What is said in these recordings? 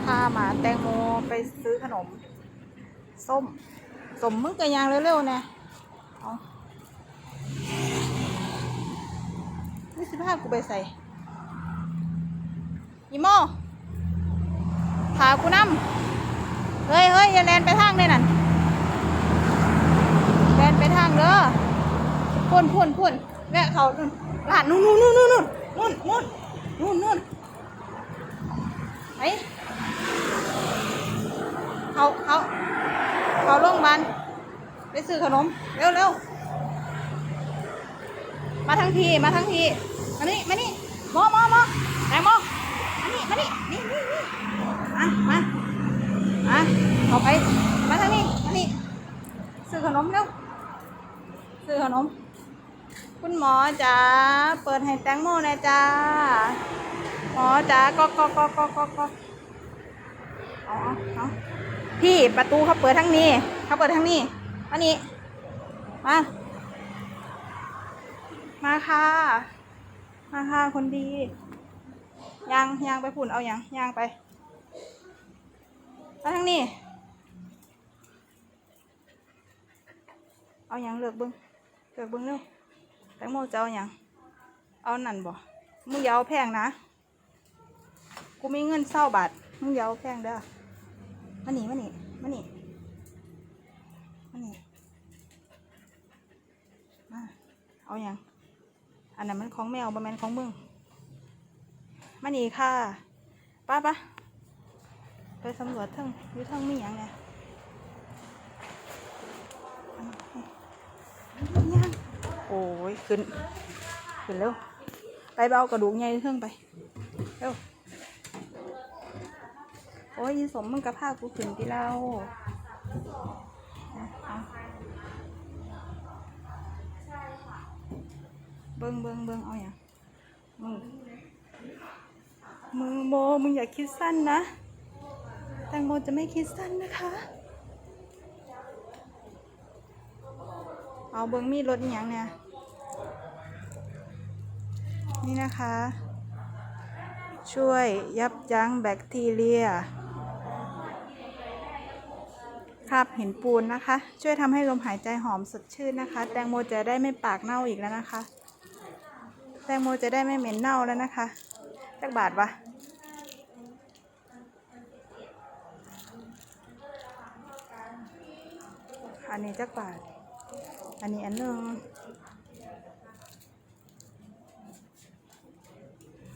พาหมาแตงโมไปซื้อขนม ส้ม สมมึงกันยางเร็วๆนะเอานี่สิพากูไปใส่ยีโมพากูนำเฮ้ยเฮ้ยอย่าแลนไปทางเลยนั่นแลนไปทางเด้อพุ่นพุ่นพุ่นแวะเขานู่นร้านนู่นนู่นนู่นนู่นนู่นนู่นนู่นนู่นไอ้เขาเขาเขาโรงพยาบาลไป ซื้อขนม เร็วเร็วมาทั้งทีมาทั้งทีมานี่มานี่มอมอมอแตงโมมานี่มานี่นี่นี่นี่มามามาเอาไปมาทางนี้มานี่ซื้อขนมเร็วซื้อขนม คุณหมอจ๋าเปิดให้แตงโมนะจ้าหมอจ๋าก็ก็ก็ก็ก็ก็อาเอพี่ประตูเขาเปิดทั้งนี้เขาเปิดทั้งนี้ มานี่มา มาค่ะ มาค่ะคนดี ยางยางไปผุ่นเอาอย่างยางไปมาทางนี้ เอาอย่างเลือกเบิ้งเลือกเบิ้งเร็วแตงโมจะเอาอย่างเอานั่นบ่มึงอย่าเอาแพงนะ กูมีเงินเศร้าบาทมึงอย่าเอาแพงเด้อมานี่มานี่มานี่ นี่มาเอาอย่างอันนั้นมันของแมวบ่แมนของมึงมานี่ค่ะป้าปะไปสำรวจทั้งยู่ทั้งมีอย่างไงยังโอ้ยขึ้น ขึ้นเร็ว ไปเบากระดูกใหญ่เทิงไป เร็ว โอ้ยอีสมมึงกระพากูขึ้นที่เรา เอาเอาเบิ้งเบิ้งเบิ้งเอาอย่างมึงมือโมมึงอย่าคิดสั้นนะ แตงโมจะไม่คิดสั้นนะคะ เอาเบิ้งมีดรถอหย่างเนี่ย นี่นะคะ ช่วยยับยั้งแบคทีเรีย คราบหินปูนนะคะ ช่วยทำให้ลมหายใจหอมสดชื่นนะคะ แตงโมจะได้ไม่ปากเน่าอีกแล้วนะคะ แตงโมจะได้ไม่เหม็นเน่าแล้วนะคะจักบาทวะอันนี้จักบาท อันนี้อันนึง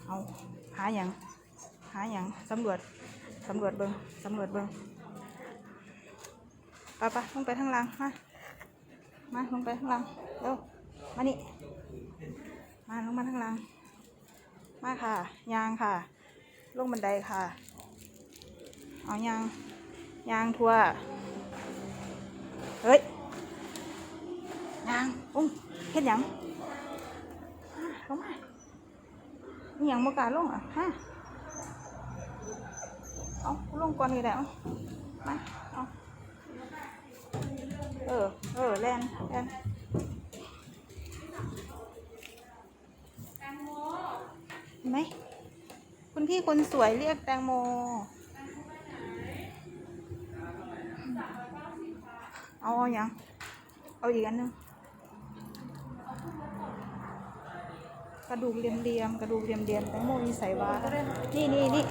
เอาหาอย่างหาอย่างสำรวจสำรวจเบิงสำรวจเบิง ปไปลงไปทางล่าง มา มาลงไปทางล่าง เร็ว มานี่ มาลงมาทางล่าง มาค่ะ ยางค่ะ ลงบันไดค่ะ เอายาง ยางทั่ว เฮ้ย ยาง อุ้งเฮ็ดหยังมาลงมาอหย่างมากล้าลงอะฮะเอาลงก่อนก็ได้เอามา เออ เออแลนแลนเห็นไหมคุณพี่คนสวยเรียกแตงโมเอาอย่างเอาอีกอันนึงกระดูกเรียมๆกระดูกเรียมๆแตงโมมีใส่วานี่นี่นี่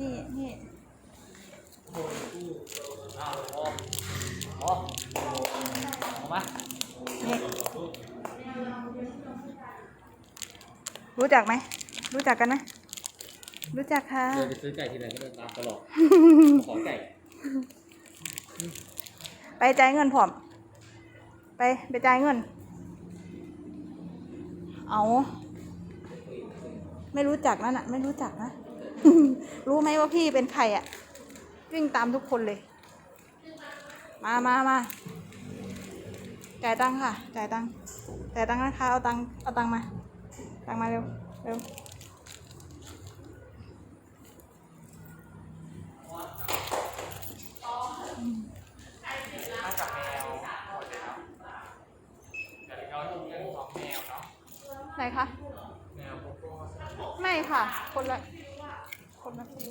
นี่นี่ รู้จักไหม รู้จักกันไหมรู้จักค่ะ เดินไปซื้อไก่ทีไรก็เดินตามตลอด ขอไก่ ไปจ่ายเงินพร้อม ไปไปจ่ายเงิน เอา ไม่รู้จักนั่นน่ะไม่รู้จักนะ รู้ไหมว่าพี่เป็นใครอะวิ่งตามทุกคนเลย มามามาจ่ายตังค่ะ จ่ายตังจ่ายตังนะคะ เอาตังเอาตังมา ตังมาเร็ว เร็วมาจากแมวแต่เขาต้องเลี้ยงของแมวเนาะไหนคะ แมวโกโก้ ไม่ค่ะ คนละ